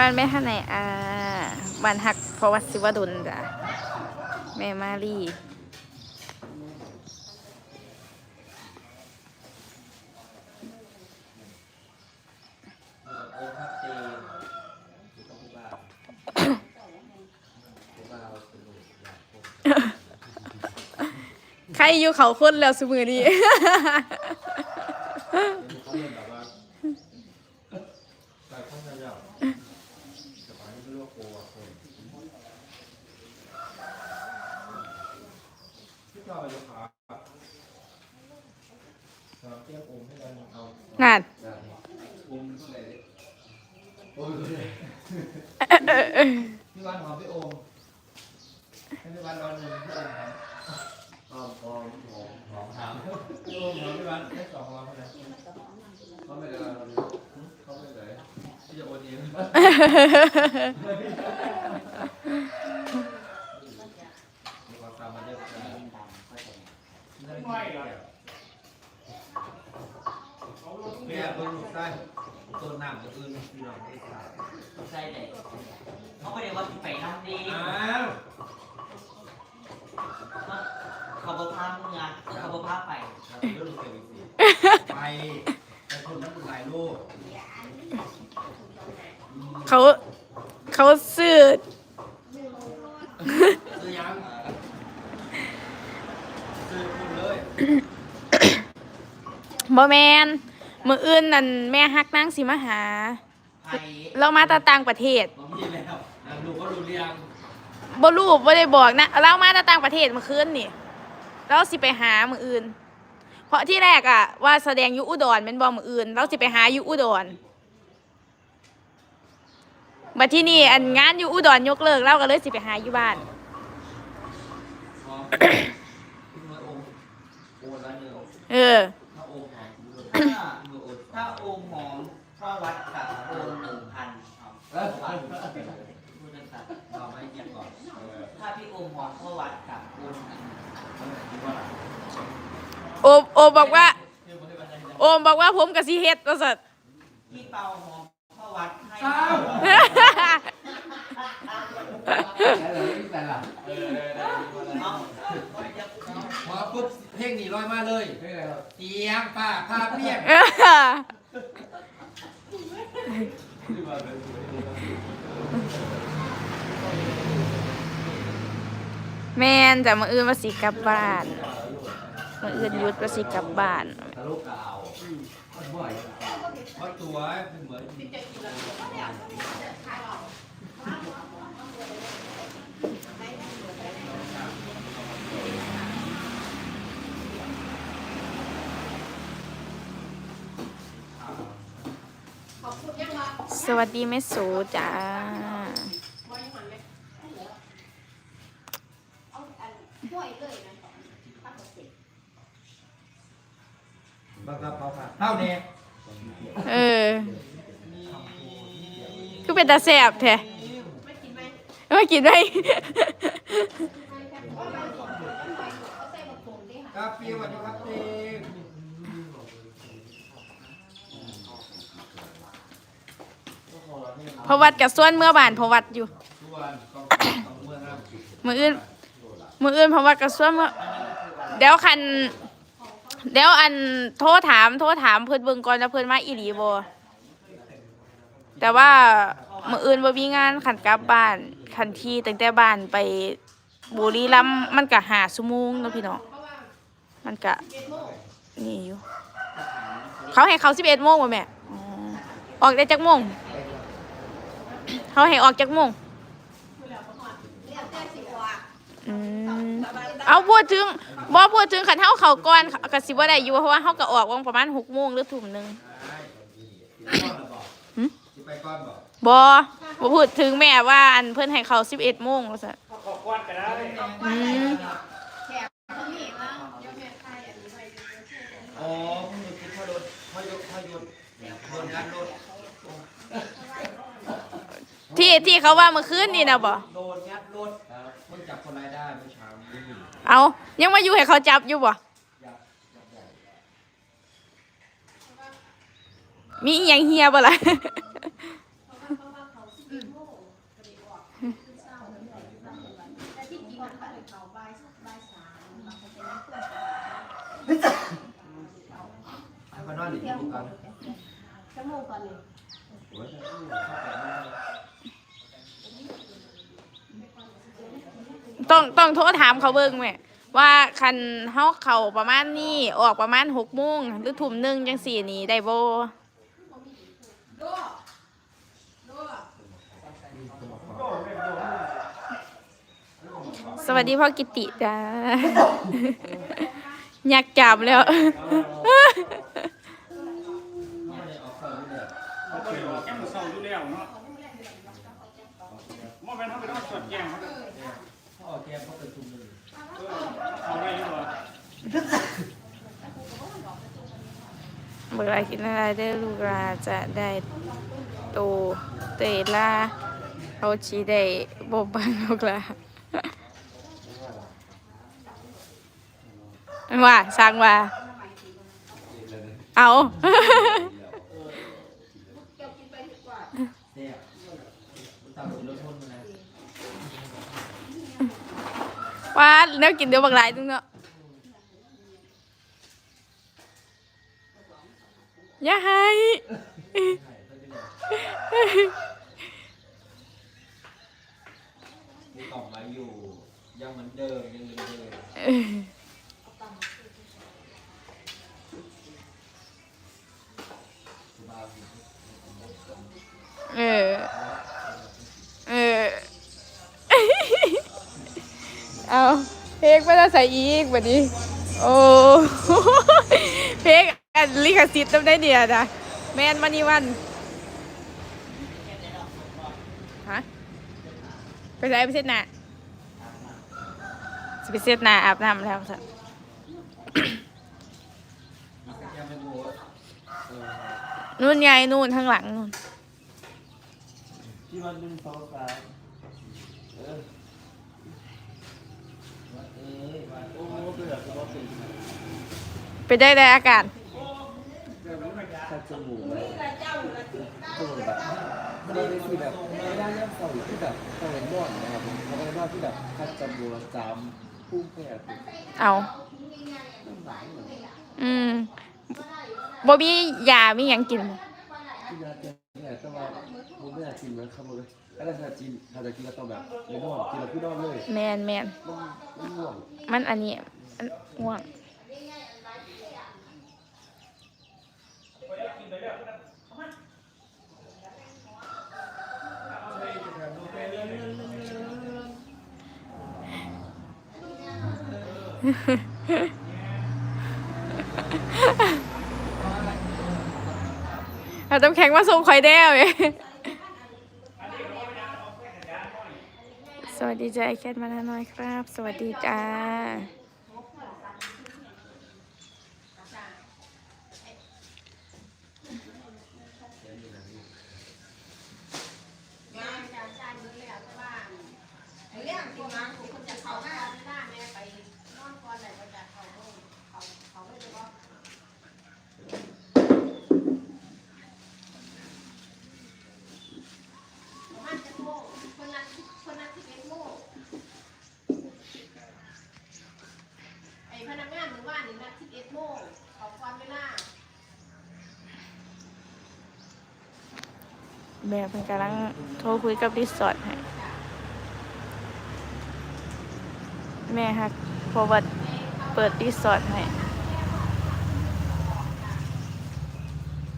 มันไม่ท่านไหนอ่าวันหักเพราะว่าสิวดุลจ้ะแม่มารีโอ้ครอยู่เราสนุกอยากพบใครอยู่เขาคนแล้วสมือนี้ เขาเล่นแบบว่าแต่ข้างในเนี่ยแต่ก่อนนี้ไม่รู้ว่าโกว่าคนที่เราจะพาเราเทียบองค์ให้กันเอา นั่น องค์เท่าไหร่ดิองค์เท่าไหร่พี่วันหอมพี่องค์ให้พี่วันรอหนึ่งพี่องค์หอมหอมหอมหอมหอมพี่องค์หอมพี่วันได้สองรอเท่าไหร่เขาไม่ได้รอเราเขาไม่ได้ที่จะโอนเองมีความตามมา เนไม่หรอเนี่ยเบิ่งลูกใต้ตัวน้ำตัวอื่นพี่น้องได้ทราบใช่เลยเขาก็เรียกว่าไปนั่งดีอ้าวเขาบอกพามึงอะเขาบอกพาไปเดี๋ยวลูกเก็บอีกทีไปไปคนนั้นหลายลูก เขาเขาซื้อซื้อยังซื้อคุณเลยบ่แมนมืออื่นนั่นแม่ฮักนางสิมาหาไปเรามาแตาต่างประเทศผมมีแล้วนะลูกก็รู้เรียงบ่รู้บ่ได้บอกนะ เรามาแตาต่างประเทศเมื่อคืนนี่เราสิไปหามืออื่น เพราะที่แรกอะว่าแสดงอยู่อุดรเป็นบ่มืออื่น เราสิไปหาอยู่อุดร บัดที่นี่อันงานอยู่อุดรยกเลิกเราก็เลยสิไปหาอยู่บ้านพร้อมขึ้นมาองค์โอนแล้วเนื้อเออ ถ้าองค์หอมคุณถ้ามือโอนถ้าองค์หอมเข้าวัดกับองค์หนึ่งพันเออวัดพูดกันเราไม่เงียบก่อนเออถ้าพี่องค์หอมเข้าวัดกับองค์หนึ่งคิดว่าโอมโอมบอกว่าเรื่องมันได้บันไดได้โอมบอกว่าผมกับสิเฮ็ดว่าซั่นพี่เปาหอม เข้าวัดให้อ้าแล้วเราไม่แต่ละเออได้ได้อาเอาจะพอปุ๊บเพลงนีร้อยมาเลยเตียงป้าผ้าเปียกแมนแต่มื้ออื่นว่าสิกลับบ้านมื้ออื่นหยุดว่าสิกลับบ้าน ทะลุกาว บ่อยเพราะตัวเป็นเหมือนสวัสดีแม่สูจ้า ตาแสบแท้ไม่กินไหมไม่กินไหมไม่ครับเพราะมันสดมันไปเขาใส่บะผมดิค่ะกาแฟสวัสดีครับเจมเพราะวัดกับส่วนเมื่อบานเพราะวัดอยู่ทุกวันต้องต้องเมื่อน้ำมืออื่น มืออื่นเพราะวัดกับส่วนเมื่อเดี๋ยวคันเดี๋ยวอันโทรถามโทรถามเพิ่นเบิ่งก่อนว่าเพิ่นมาอีหลีบ่แต่ว่า มืออื่นบ่มีงานขันกลับบ้านคันที่ตั้งแต่บ้านไปบุรีรัมย์มันก็หาชั่วโมงเนาะพี่น้องมันก็นี่อยู่ เขาให้เขาสิบเอ็ดโมงว่ะแม่อ๋อออกได้จักโมง เขาให้ออกจักโมงเรียกแต่สิว่าอืมเอาพูดถึงบ่พูดถึงขันเท้าเขาก่อนก็สิบ่ได้อยู่เพราะว่าเขาก็ออกวงประมาณหกโมงหรือทุ่มหนึ่งหืมสิไปก้อนบอก บ่บ่พูดถึงแม่ว่าอันเพิ่อนให้เขาสิบเอ็ดโมงว่าซั่นขอควันก็ได้อืมแขกเขามีว่าเดี๋ยวแม่ไทยอันนี้ไปเดี๋ยวแม่อ๋อมึงคิดพ่อรถพ่อยกพ่อยศโดนงานรถที่ที่เขาว่าเมื่อคืนนี่นะบ่โดนงัดรถครับมึงจับคนร้ายได้เมื่อเช้าเอายังมาอยู่ให้เขาจับอยู่บ่มีอีหยังเฮียบ่ล่ะ แต่ที่จริงมันเป็นเขาใบายใบายสามมันจะเป็นเพื่อน นอนหลีกดูกันชั่วโมงก่อนเลยต้องต้องโทรถามเขาเบิ่งแม่ว่าคันเฮาเข้าประมาณนี้ออกประมาณหกโมงหรือทุ่มหนึ่งจังสี่นี่ได้บ่สวัสดีพ่อกิติจ้าอยากจับแล้ว ไม่ได้ออกเข้าเลย เขาก็เลยบอกแก้มเศร้าอยู่แล้วเนาะเมื่อวันเขาไปต้องสดแก้มเขาเขาออกแกมเขาเป็นชุมหนึ่งเอาไว้ดีกว่าเมื่อไรกินอะไรได้ลูกลาจะได้โตเตล่าเอาชีได้บบบังลูกลาว่าสั่งว่าเอา เนี่ยตามสิรถทุนมานะ ว่าเนื้อกินเดี๋ยวบักหลายตึงเนาะอย่าให้มีกล่องไว้อยู่ยังเหมือนเดิมยังเหมือนเดิม เพลงไม่ได้ใส่อีกแบบนี้ โอ้เพลงอันลิขสิทธิ์ต้องได้เดียวนะแมนมานี่วันฮะไปใส่ไปเซ็ตหน้าสิไปเซ็ตหน้าอาบน้ำแล้วสัยังไม่รู้เออนู่นไงนู่นข้างหลังนู่นที่มันเป็นสองสายเออวัดเอ้ยวัดโอ้เบื่อคือว่าเป็น ไปได้ได้อาการถ้าจมูกเลยก็แบบไม่ได้คือแบบไม่ได้ย่ำเศร้าที่แบบต้องเห็นบ่อนนะครับผมเขาเป็นว่าที่แบบคัดจมูกจามพุ่งแผ่เอาต้นหางเหมือนอืมบอบี้ยามีหยังกินบ่ที่ยาเจ็บเนี่ยแต่ว่าผมไม่อยากกินนะครับผมแล้วถ้ากินถ้าจะกินก็ต้องแบบไม่นอนกินแล้วพี่นอนเลยแมนแมนมันมันง่วงมันอันนี้อันง่วง เราต้องแข่งมาส่งคอยแด้วสวัสดีจ้าไอแคทมานาน้อยครับ สวัสดีจ้า งานการจ้างเงินแล้วแต่ว่าเรื่องที่งานผมคนจะเข้าหน้าหน้าแม่ไปนอนก่อนไหนก็จะเข้าห้องเขาเขาไม่ได้ว่า อ แม่เพิ่นกำลังโทรคุยกับรีสอร์ทให้แม่ฮักพราะว่าเปิดรีสอร์ทให้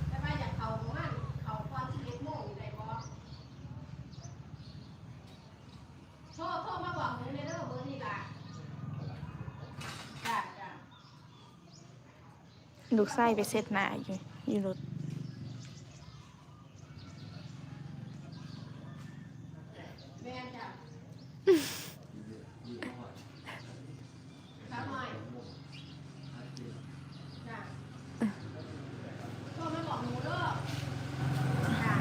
แต่อยากเขาของเขาก่อน11โมงอยู่ได้บ่โทรโทรมาบอกหนูเลยเด้อเบอร์นี่ล่ะจ้ะลูกไส้ไปเซตหน้าอยู่อยู่รถ แม่นจ้ะครับหน่อยจ้ะโทรมาบอกหนูเด้อจ้ะ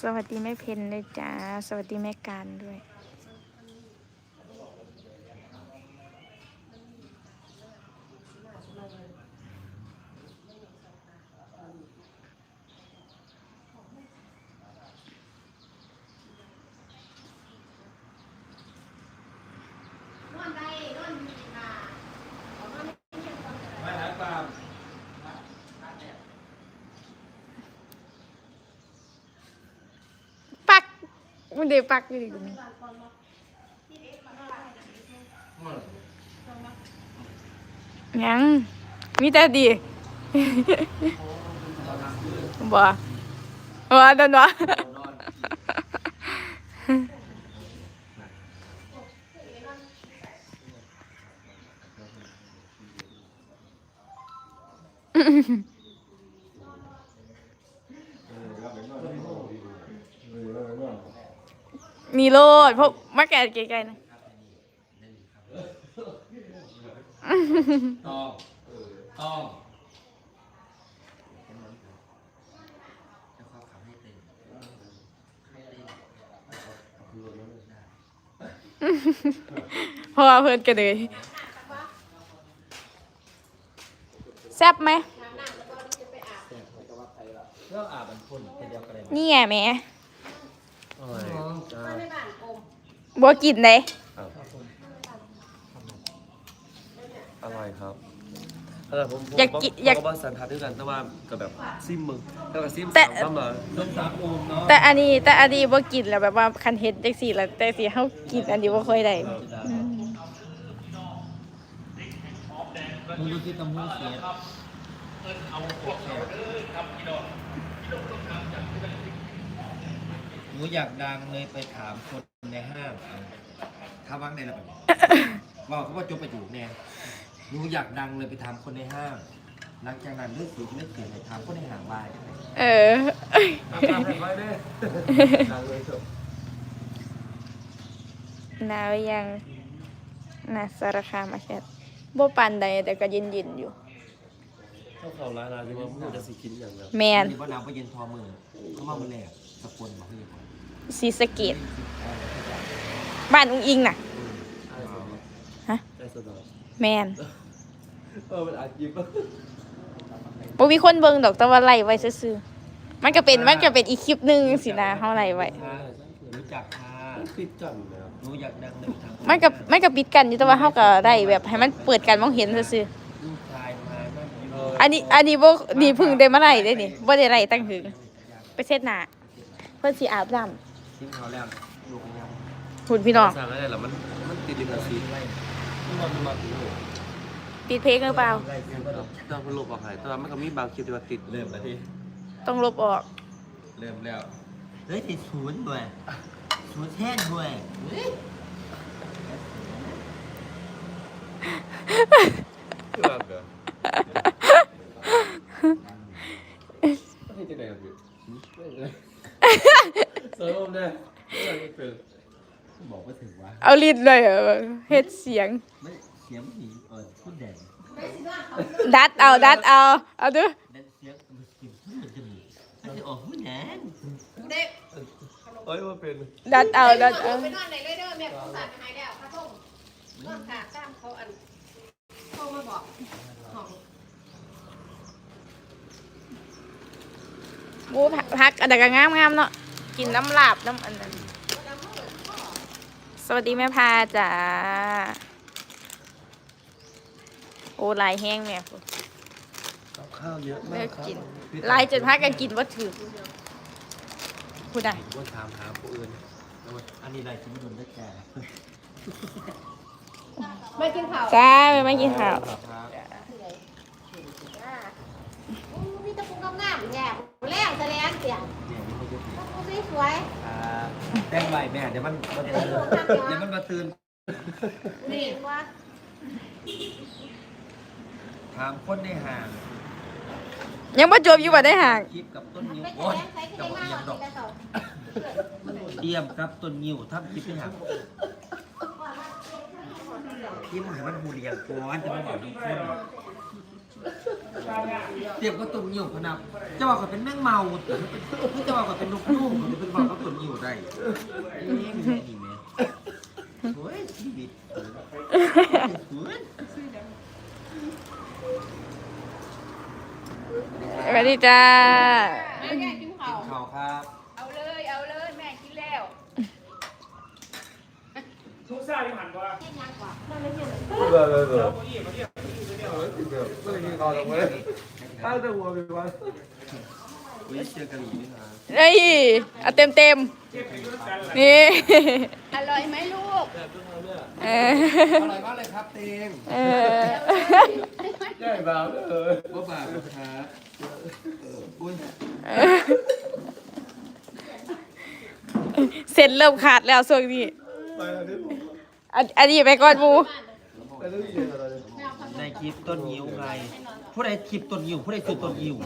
ส วัสดีแม่เพนเลยจ้า สวัสดีแม่การด้วย นอนได้นอนดีค่ะเอานอนไม่เพียงพอจะได้ ไม่หายปาม ปัก มันเดี๋ยวปักอยู่ดีกว่านี้ยังมีแต่ดีบ่บ่โดนวะอน มีโล ดเพราะมาแก่ไกลๆนะต้องต้องแล้วเขาขับให้เต็มให้เต็มเพราะว่าเพื่อนกันเลยแซ่บไหมเรื่องอาบมันพ่นเดียวกันเลยนี่ไงแหม่ โอ้ยจ้ามาในบ้านกลมบ่กินเลยอร่อยครับแต่ผมผมอยากกินอยากผมก็ว่าสันทัดด้วยกันแต่ว่าก็แบบซิมมึงแล้วก็ซิมแต่สามคำมาต้มสามโอมเนาะแต่อันนี้แต่อันนี้บ่กินแล้วแบบว่าคันเฮ็ดจังซี่แล้วแต่สิเฮากินอันนี้บ่ค่อยได้อืมมึงดูที่ตำหูเสีย ห นูอยากดังเลยไปถามคนในห้างถ้าว่างในระเบียบบอกเขาว่าจบไปอยู่แน่หนูอยากดังเลยไปถามคนในห้างหลังจากนั้นเลือกสีเลือกเสียงไปถามคนในห้างบายได้ไหมเออตามให้ไว้เด้ดังเลยเถอะหนาวยังน่าสารคามอาแคทบ่ปานใดแต่ก็เย็นๆอยู่ เข้าเขาร้านร้านที่ว่าพูดจะสิคิดอย่างเดียวแมนหรือว่าน้ำไปเย็นทอมือเขามาเมื่อแรกสกุลบอกให้ยังไง ศรีสะเกดบ้านอุ้งอิงน่ะฮะได้สบายแมนเออมันอาจยิบบ่มีคนเบิ่งดอกแต่ว่าไล่ไว้ซื่อๆมันก็เป็นมันก็เป็นอีกคลิปหนึงสินะเฮาไล่ไว้ รู้จักค่ะปิดจันนะครับหนูอยากดังเลยไปถามคมันก็มันก็ปิดกันอยู่แต่ว่าเฮาก็ได้แบบให้มันเปิดการมองเห็นซื่อลูกชายมานั่นอยู่ๆอันนี้อันนี้บ่นี่เพึ่งได้มาไล่เด้นี่บ่ได้ไล่ตั้งหึงไปเช็ดหน้าเพิ่นสิอาบน้ำ ทิ้งเขาแล้วลูกยังหุ่นพี่น้องสั่งอะไรล่ะมันมันติดลิขสิทธิ์มันมามาถึงเลยปิดเพลงหรือเปล่าครับต้องพันลบออกให้แต่ว่ามันก็มีบางคลิปที่ว่าติดเริ่มแล้วที่ต้องลบออก เริ่มแล้วเฮ้ยติดศูนย์ด้วยศูนย์แท่นด้วยเฮ้ย คือว่าเด้อที่จะไหนครับพี่ เสริมเนี่ยไม่เป็นบอกว่าถึงว่าเอาลิ้นเลยเหรอเฮ็ดเสียง ไม่เสียงหนีเออพูดแดงไม่สิว่าเขาดัดเอาดัดเอาเอาดูเดนเสียงมันเสียงพูดจะมีมันจะออกพูดแดงเด็กเอ้ยว่าเป็นดัดเอาดัดเอาไปนอนไหนเลยเด้อแม่ผู้สานหายแล้วพระทงนอนกาตามเขาอันโทรมาบอกของหมูพักอันใดก็งามงามๆเนาะ กินน้ำลาบน้ำอันนั้น สวัสดีแม่พาจ๋า โอ้ลายแห้งแม่พุ่นข้าวเยอะเลิมากกครับกินหลายจนพากันกินบ่ถึงผู้ใดว่าถามหาผู้อื่นแล้วว่าอันนี้อะไรที่ไม่โดนได้แก่ไม่กินข้าวจ้าไม่มากินข้าว ครับมีตะปูงามๆแง่แรงแสดงเสียง ปูสวยอ่าแป้งใบแม่เดี๋ยวมันมันตื่นเดี๋ยวมันมาตื่นๆนี่ว่าถามคนในห่าง ยังบ่จบอยู่บ่ได้ห่าง คลิปกับต้นนิ้วไม่แสโอ้ยดงใส่จะขึ้นบอกมาเอียงหรดออกกกระสอบเตรียมครับต้นนิ้วทับคลิปในห่างคลิปให้มันหูเรียงก่อนจะมาบอกทุกคน เตรียมก็ต้นนิ้วพนับจะว่าเขาเป็นแมงเมาหรือจะว่าเขาเป็นนกนุ่มหรือเป็นบอกเขาต้นนิ้วได้นี่แม่นี่แม่โอ้ยชีวิตเออสวยสวัสดีจ้าแม่แก่กินข้าวข่าวครับ เอาเลยเอาเลยแม่กินแล้วทุกซ่าที่หันว่าแค่ยังกว่าเราไม่เห็นเบื่อเบื่อ เบื่อเก้าอี้มาเรียกไม่ได้กินข้าวหรอกเว้ยข้าวจะหัวไปวันอุ้ยเชียร์กะหรี่นี่นะเอ้ยเอาเต็มเต็มๆนี่อร่อยไหมลูกเอออร่อยมากเลยครับเตงเออใหญ่บ่าวเลยว่าบาทครับอุ้ยเส้นเริ่มขาดแล้วช่วงนี้ไปแล้วนี่อันอันนี้ไปก่อนหมู ในคลิปต้นยิ้วไงผู้ใดคลิปต้นยิ้วผู้ใดคือต้นยิ้ว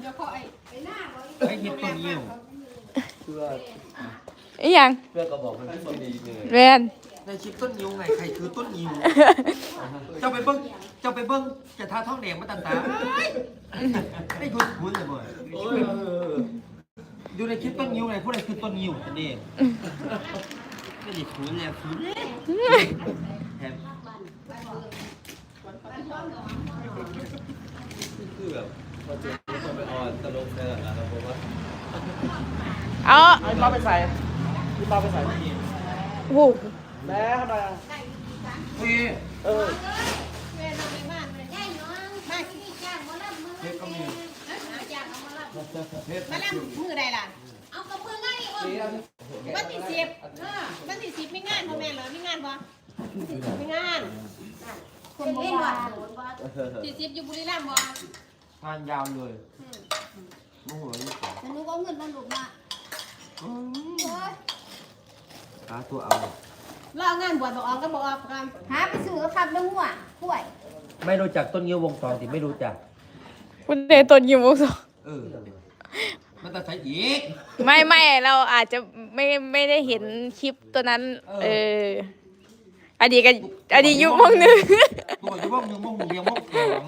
เดี๋ยวขอไอ้ไอ้หน้าบ่ให้คลิปต้นยิ้วเพื่ออีหยังเพื่อก็บอกมันที่คนดีเลยแมนในคลิปต้นยิ้วไงใครคือต้นยิ้วเจ้าไปเบิ้งเจ้าไปเบิ้งจะทาท้องแดงมาตันตาไม่คุ้นคุ้นเลยบ่อยโอ้ยดูในคลิปต้นยิ้วไงผู้ใดคือต้นยิ้วนั่นเองไม่ได้คุ้นเลยคุ้นแถม คือแบบพอเจอคนไปออนตลกเลยนะเราบอกว่าเอาไอ้ป้าไปใส่พี่ป้าไปใส่ที่โอ้โหแม่ทำไมอะพี่เออแม่เราไปบ้านเลยย่ายน้องมาที่นี่จ้างมาล่ำมือเลยเอาจ้างเอามาล่ำเพชรมาล่ำมือใดล่ะ เอากับมือง่ายอ่อนวันที่สิบเออวันที่สิบมีงานพ่อแม่เหรอมีงานปะมีงาน คนเล่นบ่ที่สิบอยู่บุรีรัมย์บ่ทานยาวเลยโมโหเลยแต่หนูก็เอาเงินมาหลุดมาโอ้ยหาตัวเอา รองานบวชบอกออกก็บอกออกกันหาไปซื้อขับเรื่องหัวป่วยไม่รู้จักต้นยิ้ววงตอนติไม่รู้จัก คุณเดตนอยู่มุกสองเออ มันต้องใช้อีก ไม่ไม่เราอาจจะไม่ไม่ได้เห็นคลิปตัวนั้น เออเอออดีตกันอดีตอยู่ห้องหนึ่งตัวจะว่องยังว่องหูเรียงว่องสอง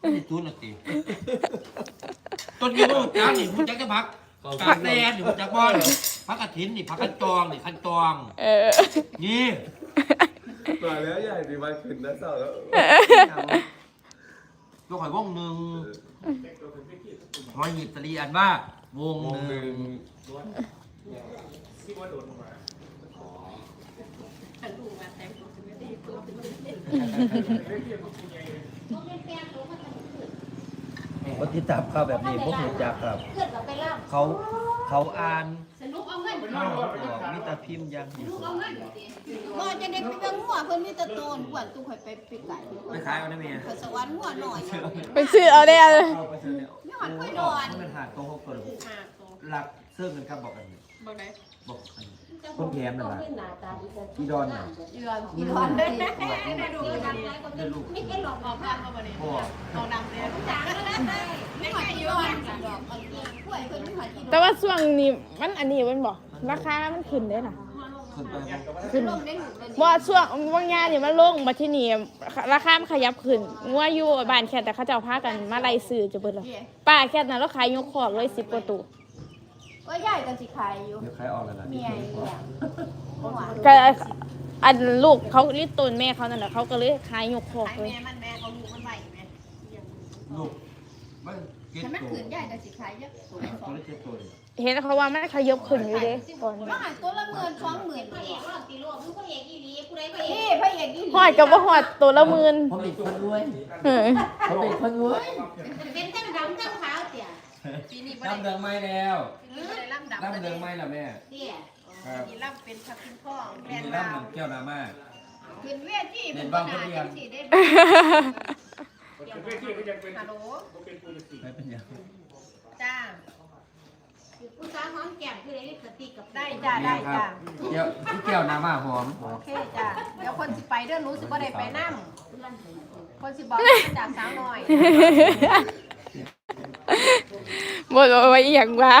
ไม่ได้จูนหรอกติต้นยิ้วจ้านี่คุณจักจะพักกาแดนนี่คุณจักบอลพักกระถินนี่พักกันจองนี่คันจองเออนี่มาแล้วใหญ่ดีวันขึ้นนะสาวแล้วตัวข่อยว่องหนึ่งหอยหยิบตะลีอันว่าวงหนึ่ง ที่ว่าโดนลงมาคนที่จับเข้าแบบนี้พวกหนูจักครับเพื่อนก็ไปเล่าเขาเขาอ่านสนุกเอาเงินข้าวบอกมิตรพิมพ์ยังอยู่เอาเงินบ่จะได้ไปเบิ่งหัวเพิ่นมีแต่โตนอ้วนตู้ข่อยไปไปไก่ไปขายเอาได้ไหมข่อยสวรรค์หัวหน่อยไปซื้อเอาได้เลยเอาไปเสร็จแล้วไม่หวัดค่อยนอนมันหาตัวหกตัวเลยหลักเสื้อเงินครับบอกกัน บ่ได้ บอกกันคนแถมนั่นแหละอีดอนน่ะอีรอนอีรอนได้ได้ดูกันได้ลูกนี่เป็นหลอกออกกันบ่ได้พ่อทองดำเลยจางแล้วนะไม่หวัดอีรอนดอกอันนี้กล้วยเพิ่นไม่หวัดอีรอนแต่ว่าช่วงนี้มันอันนี้มันบอกราคา มันขึ้นได้น่ะขึ้นไปไหมขึ้นลงได้หนูเลยว่าช่วงว่างงานเนี่ยมันลงมาที่นี่ราคามันขยับขึ้นงัวอยู่บ้านแค่แต่เขาเจ้าพากันมาไล่ซื้อจะเบิดแล้วป้าแค่นั้นแล้วขายยกขอกเลยสิบกว่าตัว ก็ใหญ่กันสิขายอยู่เดี๋ยวขายออกแล้วล่ะเมียเนี่ยหัวก็อันลูกเขาลิตนแม่เขานั่นแหละเขาก็เลยขายยกขอกขายเลยแม่มันแม่เอาลูกมันไหวแม่ลูกไม่เก็ตถ้ามันตัวขืนใหญ่กันสิขายเยอะตัวเล็กเก็ตตัวเลยเห็นเขาว่ามันขยบขึ้นอยู่เด้ตอนว่าหันตัวละหมื่นสองหมื่นพระเอกว่าตีโลกคือพระเอกอีหลีกูได้พระเอกพระเอกอีหลีหอดกับว่าหอดตัวละหมื่นผมเป็นคนรวยเออผมเป็นคนรวยเป็นทั้งดำทั้งขาวเตี่ย ปีนี้บ่ได้น้ำเดืองไม่แล้วปีนี้บ่ได้ล่ำดำน้ำเดืองไม่ละแม่เตี่ยครับมีล่ำเป็นพักเป็นพ่อแม่มีนน้ำดาหวนึ่งแก้วน้ำมา ขึ้นเวทีเด่นบ้างคนเดียวสิได้เป็นเวทีก็ยังเป็นฮัลโหลเป็นปูนสีไม่เป็นยังจ้าผู้สาวหอมแก้มคือได้กระติกกับได้จ้าได้จ้าแก้วที่แก้วน้ำมาหอมโอเคจ้าเดี๋ยวคนสิไปเด้อหนูสิบ่ได้ไปนำคนสิบอกว่ามาจากสาวน้อย บ่รู้ว่าอีหยังว่า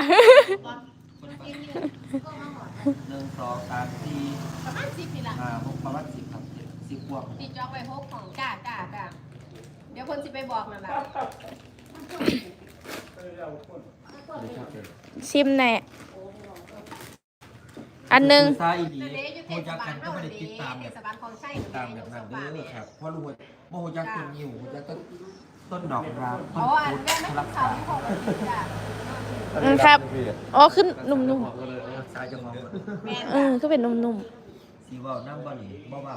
หนึ่งสองสามสี่ประมาณ10นี่ล่ะห้าหกประมาณสิบครับสิบพวกติดจอกไว้6ของจ้าจ้าจ้าเดี๋ยวคนสิไปบอกนั่นล่ะซิมแน่อันหนึงซาอีดีเดี๋ยวอยู่เทโหศจักบากัลนก็เฮาไม่ได้เด้ติดตามแบเทบศบาลของไส้ตามแบบนั้นเด้อครับเพราะรู้ว่าโมโหจักต้นยิ้วโมโหจักต้น ต้นดอกรักต้อ๋นออันพุทธแม่ไม่รักเขาษาที่ของจ้าอืมครับ อ๋อขึ้นนุ่มสายจะมองแม่นๆเออก็เป็นนุ่มสีว่าน้ำบ่หนีบ่เบา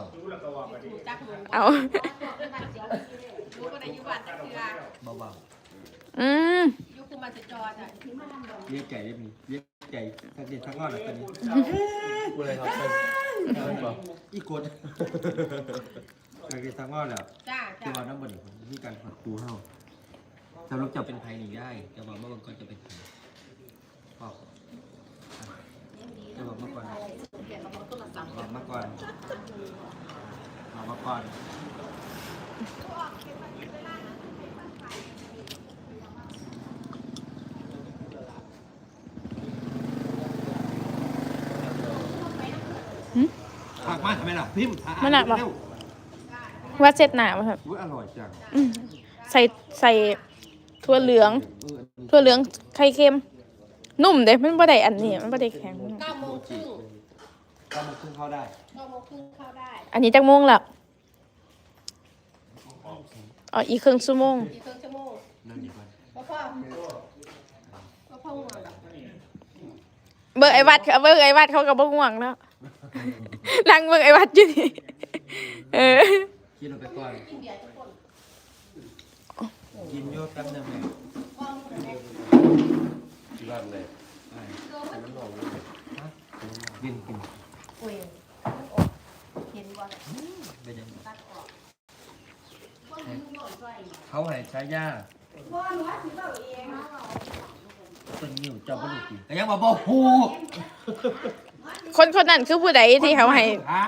จักหนูๆเอารู้ก็ได้อยู่บ้านจักเทื่อบ่เบาอืมอยู่คุมาจะจอจ้ะเรียกไก่ได้มีเรียกไก่สักเด็ดสักงอนแล้วตอนนี้กูเลยครับเป็นบอกอีกคนสักเด็ดสักงอนแล้วจ้าคืจ้าอว่าน้ำบ่หนี มีการผัดตูเฮาสำหรับจะเป็นไผ่หนีได้จะบอกเมื่อวันก่อนจะเป็นไผ่พ่อจะบอกเมื่อก่อนบอกเมื่อก่อนบอกเมื่อก่อนผักมาทำไมล่ะพิมพ์อ่มันหนักปะเร็ วว่าเสร็จหนาป่ะครับอุ๊ยอร่อยจังอืมใส่ใส่ถั่วเหลือง เอออันนี้ถั่วเหลืองไข่เค็ม นุ่มเด้มันบ่ได้อันนี้ มันบ่ได้แข็ง เก้าโมงครึ่งก็มันขึ้นเข้าได้เก้าโมงครึ่งเข้าได้อันนี้จักโมงละอ๋ออีกครึ่งชั่วโมง อีกครึ่งชั่วโมงนั่นเดี๋ยวก่อนก็พ่อก็พ่อง่วงดอกเบิ่งไอ้วัดเขาเบิ่งไอ้วัดเขาก็บ่ง่วงแล้วนั่งเบิ่งไอ้วัดอยู่นี่เออ กินลงไปก่อน กินเบียร์ทุกคนกินโยกแป๊บนึงแม่พ่อง่วงเลยที่บ้านเลยไปตัวมันน้ำหนองเลยกินกินโอ้ยเห็นบ่ไปยังตัดออกพ่อหนูบ่ช่วยเขาให้ใช้ยาพ่อหนูว่าสิเว้าเองเป็นนิ้วเจ้าบ่ได้กินก็ยังบ่บอกฮู้ คนคนนั้นคือผู้ใดที่เขาให้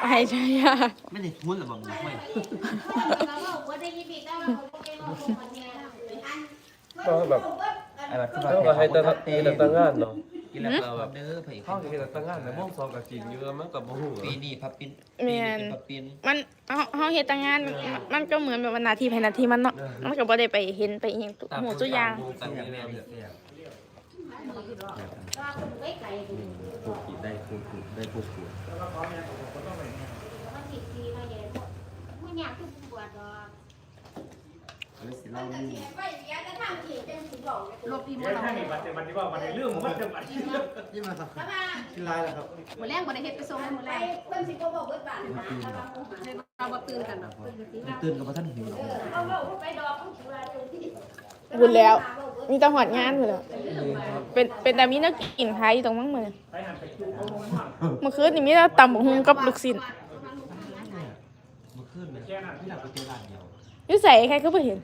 ให้ใช้ยาไม่ได้ทุนหรอกบ่มึงไม่แล้วก็บ่ได้ยินดีแต่ว่าเขาบ่เก่งว่าคนเนี่ยอันก็แบบไอ้บัดคือเขาก็ให้แต่ละให้แต่ตั้งงานเนาะกินแล้วก็แบบเด้อไผเขาก็ให้แต่ตั้งงานแต่ม่วงซองกับกินอยู่แล้วมันกับบ่ฮู้ปีนี้พับปินแม่นปีพับปินมันเฮาเฮาเฮ็ดแต่งานมันก็เหมือนแบบว่าหนาทีภายหนาทีมันเนาะมันก็บ่ได้ไปเห็นไปอิหยังตุหูตุอย่าง ตั้งอย่างแม่เสียว่าคนไว้ไกลดูกกินได้ผูกผูกได้ผูกผูกมันติดทีมาเย็นมันอยากคือปวดดอกอะไรสิเล่านี่ลบอีโมเดี๋ยวเราถ้ามีบัตรเดี๋ยวบัตรที่ว่าบัตรในเรื่องมันจะบัตรนี่มาสักแล้วมากินลายแล้วครับหมดแรงบ่ได้เฮ็ดไปส่งให้หมดแรงเพิ่นสิบ่บอกเบิดบาทนะเราบ่ตื่นกันดอกตื่นกับท่านหิวเอาเว้าไปดอกผู้ว่าจนที่บุญแล้ว มีแต่หอดงานพุ่นแหล้วเป็นเป็นแต่มีแนักกินไทยตรงมั้งมื้อไปหันไปจุ๊บเอาหัวเมื่อคืนนี่มีแต่ตำบักหุ่งกับลูกชิ้นเมื่อคืนเนี่ยที่หลังไปเจอร้านเดียวอยู่ใส่ใครก็บ่เห็น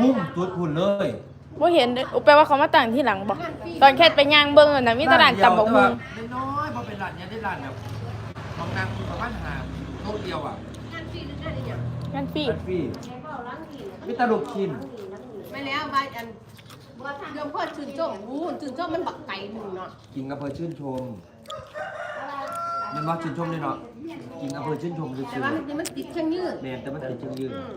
มุ่งตัวคุณเลยบ่เห็นเด้อแปลว่าเขามาตั้งที่หลังบ่ตอนแค่ไปย่างเบิ่งนั่นน่ะมีแต่ร้านตำบักหุ่งน้อยๆพอเป็นร้านเนี้ยได้ร้านแบบบางนางประมาณหาโต๊ะเดียวอะงานฟรีหรือได้หยังงานฟรีเป็นฟรีแม่เว้าล้างที่มีแตลูกชิ้นไม่แล้วว่าอันบ่ทาง เรื่องเพิ่นชื่นชมอู้ชื่นชมมันบักไก่หนึงเนาะกินกับเพื่อชื่นชม มันว่าชื่นชมเลยเนาะกินกับเพื่อชื่นชมคือแต่ชื่อว่ามันมันติดเครื่องยืดแมนแต่มันติดเชิงยืนอืม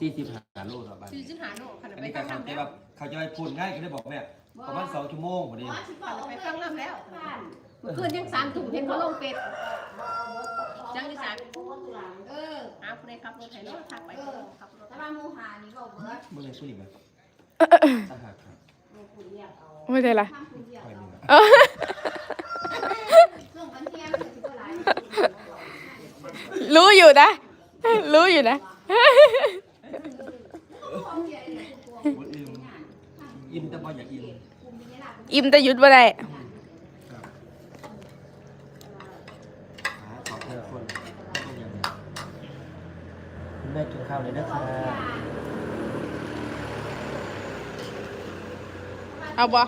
สี่สิบห้าโลครับบ้านสี่สิบห้าโลขนาดอันไปนี้ฟัการงทำลำแต่แล้วแบบเขาจะไปพูดง่ายก็ได้บอกแม่ประมาณสองชั่วโมงพอดีขนาดไปฟังลำแล้วเมื่อคืนยังสามถุงเห็นเขาลงเป็ดจังที่สามเออหาผู้ใดขับรถไถเนาะทักไปขับรถแต่ว่าหมูหานี่ก็เบิดเมื่อไรพูดอีก ไมสักหักครับไม่ได้ล่ะทำคนเดียวคอยหนึ่งอะเออรู้อยู่นะ รู้อยู่นะ บ่อิ่มอิ่มแต่บ่อยากอิ่มอิ่มแต่หยุดบ่ได้หาขอบคุณคนคุณแม่กินข้าวเลยนะคะ เอาบ่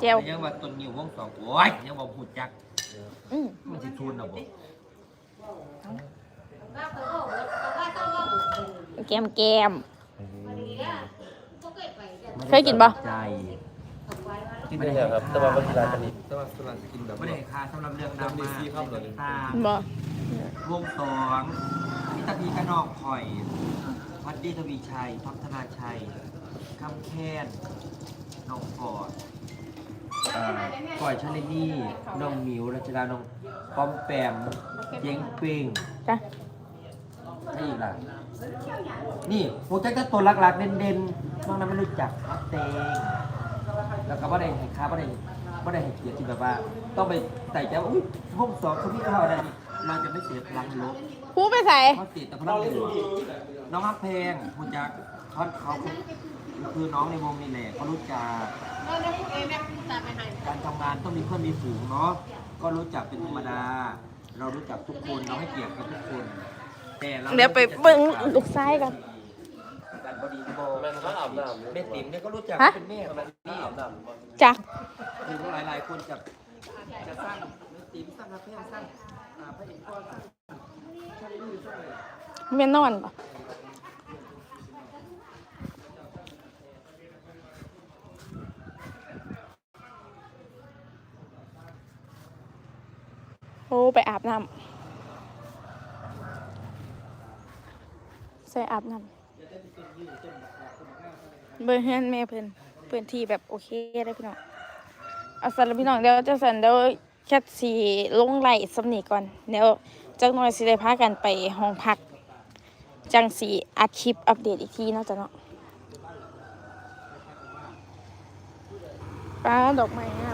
เจวยังว่าต้นนิ้ววงสองโอ้ยยังว่าพูดจักอืมมันสิทุนเอาบ่ว่าเขาบอกว่าเขาว่าต้องว่าบุกแกมแกมวันนี้เนี่ยเขาเคยไปเดี๋ยวเคยกินบ่ ใจเอาไว้ว่าไม่ได้ครับ แต่ว่าบางทีร้านจะมีแต่ว่าร้านจะกินแบบไม่ได้ค่าสำหรับเรื่องดราม่าซีครับเลยตามบ่วงสองนิตาพีกระนอกข่อย วัดดีทวีชัย พัฒนาชัยคำแค้นน้องกอดอ่าก่อยชาลินี่น้องหมิวรัชดาน้องปอมแปมเย้งเป้งจ้ะ ใครอีกล่ะนี่โปรเจกต์ตัวหลักๆ เด่นๆน้องนั้นไม่รู้จักครับเตงแล้วก็บ่ได้ให้ค่าบ่ได้บ่ได้ให้เกียรติที่แบบว่า ต้องไปใส่ใจว่าอุ้ยห้องสองเขาพี่เข้าอะไรนี่ เราจะไม่เสียพลังลบครูไปใส่เขาเสียแต่พลังบวกน้องฮักเพลงคุณจักเขาเขาคือน้องในวงนี่แหละเขารู้จักเราได้พูดเองแม่ตามไปให้การทำงานต้องมีเพื่อนมีฝูงเนาะก็รู้จักเป็นธรรมดา เรารู้จักทุกคนเราให้เกียรติกับทุกคน แต่เราเดี๋ยวไปเบิ่งลูกซ้ายกันการบดีโบแม่เขาอาบน้ำแม่ติ๋มเนี่ยก็รู้จักฮะเป็นแม่ของนี่อาบน้ำจ้ะคือหลายหลายๆคนจะจะสร้างแม่ติ๋มสร้างกาแฟสร้างอ่าพระเอกก็สร้าง ชาลีนี่สร้างแม่นอนปะโอ้ ไปอาบน้ำใส่อาบน้ำเบอร์เฮือนแม่เพิ่นเพื้นที่แบบโอเคเลยพี่น้องอาสันพี่น้องเดี๋ยวจะสันเดี๋ยว แค่สีลงไหลสำนีก่อนเดี๋ยวจังหน่อยสิได้พากันไปห้องพัก จังสีอัดคลิปอัปเดตอีกทีเนาะจ้ะเนาะป้าดอกไม้งาม